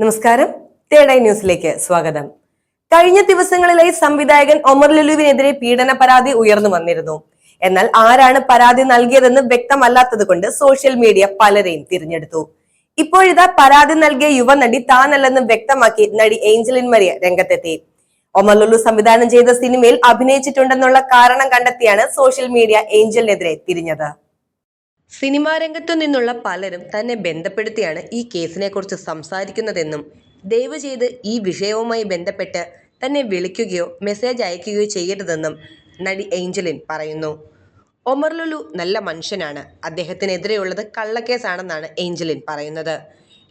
നമസ്കാരം. തേടൈ ന്യൂസിലേക്ക് സ്വാഗതം. കഴിഞ്ഞ ദിവസങ്ങളിലായി സംവിധായകൻ ഒമർ ലുലുവിനെതിരെ പീഡന പരാതി ഉയർന്നു വന്നിരുന്നു. എന്നാൽ ആരാണ് പരാതി നൽകിയതെന്ന് വ്യക്തമല്ലാത്തത് കൊണ്ട് സോഷ്യൽ മീഡിയ പലരെയും തിരഞ്ഞെടുത്തു. ഇപ്പോഴിതാ പരാതി നൽകിയ യുവനടി താനല്ലെന്ന് വ്യക്തമാക്കി നടി ഏഞ്ചലിൻ മരിയ രംഗത്തെത്തി. ഒമർ ലുലു സംവിധാനം ചെയ്ത സിനിമയിൽ അഭിനയിച്ചിട്ടുണ്ടെന്നുള്ള കാരണം കണ്ടെത്തിയാണ് സോഷ്യൽ മീഡിയ ഏഞ്ചലിനെതിരെ തിരിഞ്ഞത്. സിനിമാ രംഗത്തു നിന്നുള്ള പലരും തന്നെ ബന്ധപ്പെടുത്തിയാണ് ഈ കേസിനെക്കുറിച്ച് സംസാരിക്കുന്നതെന്നും ദയവ് ചെയ്ത് ഈ വിഷയവുമായി ബന്ധപ്പെട്ട് തന്നെ വിളിക്കുകയോ മെസ്സേജ് അയക്കുകയോ ചെയ്യരുതെന്നും നടി ഏഞ്ചലിൻ പറയുന്നു. ഒമർ ലുലു നല്ല മനുഷ്യനാണ്. അദ്ദേഹത്തിനെതിരെയുള്ളത് കള്ളക്കേസാണെന്നാണ് ഏഞ്ചലിൻ പറയുന്നത്.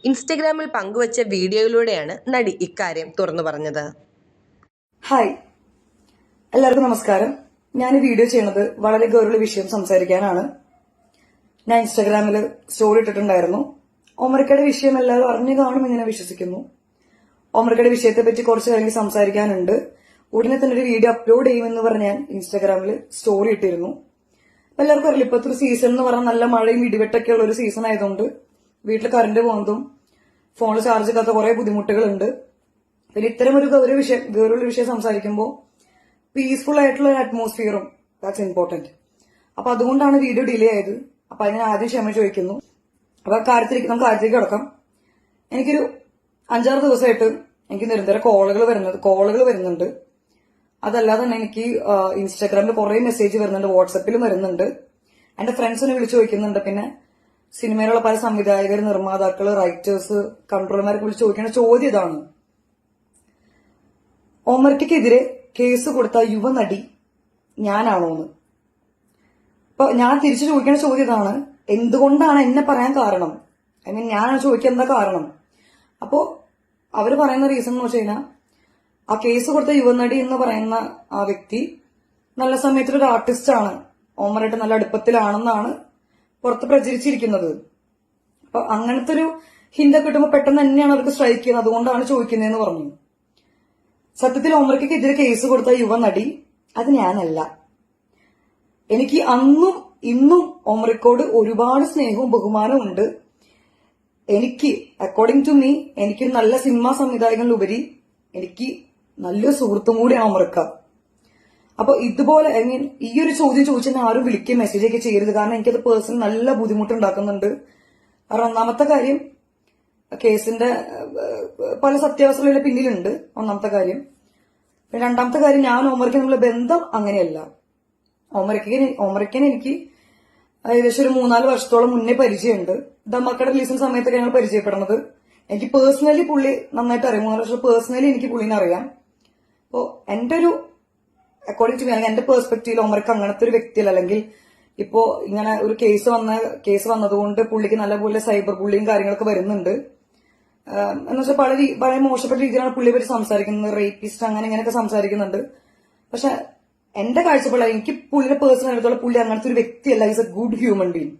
ഇൻസ്റ്റഗ്രാമിൽ പങ്കുവച്ച വീഡിയോയിലൂടെയാണ് നടി ഇക്കാര്യം തുറന്നു പറഞ്ഞത്. ഹായ്. എല്ലാവർക്കും നമസ്കാരം. ഞാൻ ഈ വീഡിയോ ചെയ്യുന്നത് വളരെ ഗൗരവ വിഷയം സംസാരിക്കാനാണ്. ഞാൻ ഇൻസ്റ്റാഗ്രാമിൽ സ്റ്റോറി ഇട്ടിട്ടുണ്ടായിരുന്നു. ഓമർക്കയുടെ വിഷയം എല്ലാവരും അറിഞ്ഞു കാണും ഇങ്ങനെ വിശ്വസിക്കുന്നു. ഓമർക്കയുടെ വിഷയത്തെ പറ്റി കുറച്ച് കാര്യങ്ങൾ സംസാരിക്കാനുണ്ട്. ഉടനെ തന്നെ ഒരു വീഡിയോ അപ്ലോഡ് ചെയ്യുമെന്ന് പറഞ്ഞ് ഞാൻ ഇൻസ്റ്റാഗ്രാമിൽ സ്റ്റോറി ഇട്ടിരുന്നു. എല്ലാവർക്കും അറിയില്ല ഇപ്പത്തെ ഒരു സീസൺ എന്ന് പറഞ്ഞാൽ നല്ല മഴയും ഇടിവെട്ടൊക്കെ ഉള്ള ഒരു സീസൺ ആയതുകൊണ്ട് വീട്ടിൽ കറണ്ട് പോകുന്നതും ഫോണിൽ ചാർജ് ഇല്ലാത്ത കുറെ ബുദ്ധിമുട്ടുകളുണ്ട്. പിന്നെ ഇത്തരം ഒരു ഗൗരവ വിഷയം ഗൗരവ വിഷയം സംസാരിക്കുമ്പോൾ പീസ്ഫുൾ ആയിട്ടുള്ള ഒരു അറ്റ്മോസ്ഫിയറും ദാറ്റ്സ് ഇമ്പോർട്ടന്റ് അപ്പൊ അതുകൊണ്ടാണ് വീഡിയോ ഡിലേ ആയത്. അപ്പൊ അതിന് ആദ്യം ക്ഷമ ചോദിക്കുന്നു. അപ്പൊ കാര്യത്തിലേക്ക് നമുക്ക് കാര്യത്തിലേക്ക് കിടക്കാം. എനിക്കൊരു അഞ്ചാറ് ദിവസമായിട്ട് എനിക്ക് നിരന്തരം കോളുകൾ വരുന്നത് കോളുകൾ വരുന്നുണ്ട്. അതല്ലാതെ തന്നെ എനിക്ക് ഇൻസ്റ്റാഗ്രാമിൽ കുറെ മെസ്സേജ് വരുന്നുണ്ട് വാട്സപ്പിലും വരുന്നുണ്ട്. എന്റെ ഫ്രണ്ട്സിനെ വിളിച്ചു ചോദിക്കുന്നുണ്ട്. പിന്നെ സിനിമയിലുള്ള പല സംവിധായകർ നിർമ്മാതാക്കൾ റൈറ്റേഴ്സ് കൺട്രോളർമാരൊക്കെ വിളിച്ച് ചോദിക്കുന്ന ചോദ്യം ഇതാണ്. ഓമർക്കെതിരെ കേസ് കൊടുത്ത യുവനടി ഞാനാണോന്ന്. അപ്പൊ ഞാൻ തിരിച്ചു ചോദിക്കുന്ന ചോദ്യം ഇതാണ്. എന്തുകൊണ്ടാണ് എന്നെ പറയാൻ കാരണം? ഐ മീൻ ഞാനാണ് ചോദിക്കുന്ന കാരണം? അപ്പോ അവർ പറയുന്ന റീസൺ എന്ന് വെച്ച് കഴിഞ്ഞാൽ ആ കേസ് കൊടുത്ത യുവനടി എന്ന് പറയുന്ന ആ വ്യക്തി നല്ല സമയത്തൊരു ആണ്. ഓമറായിട്ട് നല്ല അടുപ്പത്തിലാണെന്നാണ് പുറത്ത് പ്രചരിച്ചിരിക്കുന്നത്. അപ്പൊ അങ്ങനത്തെ ഒരു ഹിന്ദ കിട്ടുമ്പോൾ പെട്ടെന്ന് തന്നെയാണ് അവർക്ക് സ്ട്രൈക്ക് ചെയ്യുന്നത്. അതുകൊണ്ടാണ് ചോദിക്കുന്നതെന്ന് പറഞ്ഞു. സത്യത്തിൽ ഓമറയ്ക്കെതിരെ കേസ് കൊടുത്ത യുവനടി അത് ഞാനല്ല. എനിക്ക് അന്നും ഇന്നും ഒമറിക്കോട് ഒരുപാട് സ്നേഹവും ബഹുമാനവും ഉണ്ട്. എനിക്ക് അക്കോർഡിംഗ് ടു മീ എനിക്ക് നല്ല സിനിമാ സംവിധായകനിലുപരി എനിക്ക് നല്ല സുഹൃത്തും കൂടിയാണ് ഒമറിക്ക അപ്പൊ ഇതുപോലെ ഐ മീൻ ഈ ഒരു ചോദ്യം ചോദിച്ചാൽ ആരും വിളിക്കുകയും മെസ്സേജ് ഒക്കെ ചെയ്യരുത്. കാരണം എനിക്കത് പേഴ്സൺ നല്ല ബുദ്ധിമുട്ടുണ്ടാക്കുന്നുണ്ട്. കാരണം ഒന്നാമത്തെ കാര്യം കേസിന്റെ പല സത്യാവസ്ഥകളുടെ പിന്നിലുണ്ട്. ഒന്നാമത്തെ കാര്യം. രണ്ടാമത്തെ കാര്യം ഞാൻ ഒമർക്ക് തമ്മിലുള്ള ബന്ധം അങ്ങനെയല്ല. ഓമറിക്ക് ഓമറിക്കൻ എനിക്ക് ഏകദേശം ഒരു മൂന്നാൽ വർഷത്തോളം മുന്നേ പരിചയമുണ്ട്. ദമ്മക്കട റിലീസിന് സമയത്തൊക്കെ ഞങ്ങൾ പരിചയപ്പെടുന്നത്. എനിക്ക് പേഴ്സണലി പുള്ളി നന്നായിട്ട് അറിയാം. മൂന്നാൽ വർഷം പേഴ്സണലി എനിക്ക് പുള്ളിനെ അറിയാം. അപ്പോ എന്റെ ഒരു അക്കോർഡിംഗ് ടു മീ അല്ലെങ്കിൽ ഓമർക്ക് അങ്ങനത്തെ ഒരു വ്യക്തിയല്ല. അല്ലെങ്കിൽ ഇപ്പോ ഇങ്ങനെ ഒരു കേസ് വന്ന കേസ് വന്നതുകൊണ്ട് പുള്ളിക്ക് നല്ലപോലെ സൈബർ ബുള്ളിയും കാര്യങ്ങളൊക്കെ വരുന്നുണ്ട്. എന്ന് വെച്ചാൽ പല വളരെ മോശപ്പെട്ട രീതിയിലാണ് പുള്ളിയെ പറ്റി സംസാരിക്കുന്നത്. റേപ്പിസ്റ്റ് അങ്ങനെ ഇങ്ങനെയൊക്കെ സംസാരിക്കുന്നുണ്ട്. പക്ഷെ എന്റെ കാഴ്ചപ്പാടിൽ എനിക്ക് പുള്ളിയുടെ പേഴ്സണൽ എടുത്തോളം പുള്ളി അങ്ങനത്തെ ഒരു വ്യക്തിയല്ല. Is a good human being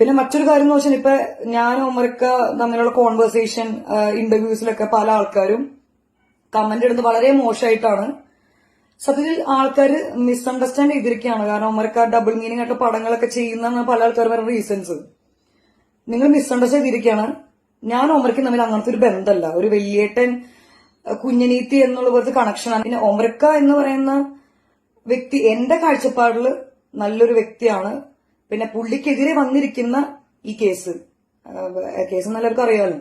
പിന്നെ മറ്റൊരു കാര്യം എന്ന് വെച്ചാൽ ഇപ്പൊ ഞാൻ ഒമറിക്ക തമ്മിലുള്ള കോൺവെർസേഷൻ ഇന്റർവ്യൂസിലൊക്കെ പല ആൾക്കാരും കമന്റ് ഇടുന്നത് വളരെ മോശമായിട്ടാണ്. സത്യത്തിൽ ആൾക്കാർ മിസ്അണ്ടർസ്റ്റാൻഡ് ചെയ്തിരിക്കുകയാണ്. കാരണം ഒമറിക്ക ഡബിൾ മീനിങ് ആയിട്ട് പടങ്ങളൊക്കെ ചെയ്യുന്ന പല ആൾക്കാർ പറയുന്ന റീസൺസ് നിങ്ങൾ മിസ്അണ്ടർസ്റ്റാൻഡ് ചെയ്തിരിക്കുകയാണ്. ഞാൻ ഒമറിക്ക് തമ്മിൽ അങ്ങനത്തെ ഒരു ബന്ധമല്ല. ഒരു വലിയേട്ടൻ അഹ് കുഞ്ഞനീത്തി എന്നുള്ള പോലത്തെ കണക്ഷനാണ് പിന്നെ ഒമരക്ക എന്ന് പറയുന്ന വ്യക്തി എന്റെ കാഴ്ചപ്പാടിൽ നല്ലൊരു വ്യക്തിയാണ്. പിന്നെ പുള്ളിക്കെതിരെ വന്നിരിക്കുന്ന ഈ കേസ്. കേസ് എല്ലാവർക്കും അറിയാമല്ലോ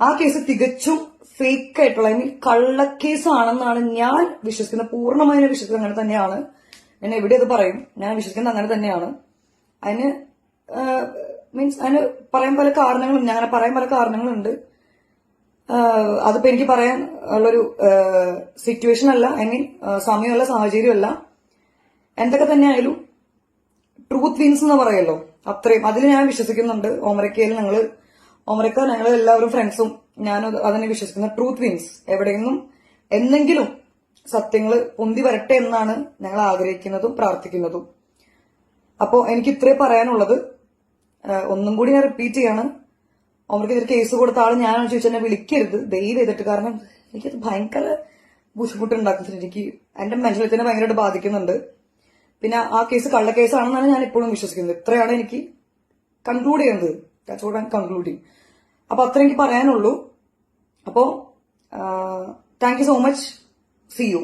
ആ കേസ് തികച്ചും ഫേക്ക് ആയിട്ടുള്ള ഐ മീൻ കള്ളക്കേസ് ആണെന്നാണ് ഞാൻ വിശ്വസിക്കുന്നത്. പൂർണമായും വിശ്വസിക്കുന്നത് അങ്ങനെ തന്നെയാണ്. ഞാൻ എവിടെ അത് പറയും? ഞാൻ വിശ്വസിക്കുന്നത് അങ്ങനെ തന്നെയാണ്. അതിന് മീൻസ് അതിന് പറയാൻ പല കാരണങ്ങളും ഞാൻ അങ്ങനെ പറയാൻ പല കാരണങ്ങളുണ്ട്. അതിപ്പോ എനിക്ക് പറയാൻ ഉള്ളൊരു സിറ്റുവേഷൻ അല്ല. ഐ മീൻ സമയമല്ല സാഹചര്യമല്ല. എന്തൊക്കെ തന്നെ ആയാലും ട്രൂത്ത് വിൻസ് എന്ന് പറയല്ലോ. അത്രയും. അതിൽ ഞാൻ വിശ്വസിക്കുന്നുണ്ട്. ഓമരക്കയിൽ ഞങ്ങൾ ഓമരക്ക ഞങ്ങൾ എല്ലാവരും ഫ്രണ്ട്സും ഞാൻ അതിനെ വിശ്വസിക്കുന്ന. ട്രൂത്ത് വിൻസ് എവിടെയെന്നും എന്തെങ്കിലും സത്യങ്ങൾ പൊന്തി വരട്ടെ എന്നാണ് ഞങ്ങൾ ആഗ്രഹിക്കുന്നതും പ്രാർത്ഥിക്കുന്നതും. അപ്പോ എനിക്ക് ഇത്രേ പറയാനുള്ളത്. ഒന്നും കൂടി ഞാൻ റിപ്പീറ്റ് ചെയ്യാണ്. അവർക്ക് ഇതിൽ കേസ് കൊടുത്ത ആൾ ഞാനാണ് ചോദിച്ചാൽ എന്നെ വിളിക്കരുത്. ദയവ് ചെയ്തിട്ട് കാരണം എനിക്കത് ഭയങ്കര ബുദ്ധിമുട്ടുണ്ടാക്കുന്നുണ്ട്. എനിക്ക് എന്റെ മെന്റലിറ്റിനെ ഭയങ്കരമായിട്ട് ബാധിക്കുന്നുണ്ട്. പിന്നെ ആ കേസ് കള്ള കേസാണെന്നാണ് ഞാൻ ഇപ്പോഴും വിശ്വസിക്കുന്നത്. ഇത്രയാണ് എനിക്ക് കൺക്ലൂഡ് ചെയ്യുന്നത്. കച്ചവടം കൺക്ലൂഡ് ചെയ്യും അപ്പൊ അത്ര എനിക്ക് പറയാനുള്ളൂ. അപ്പോ thank you so much see you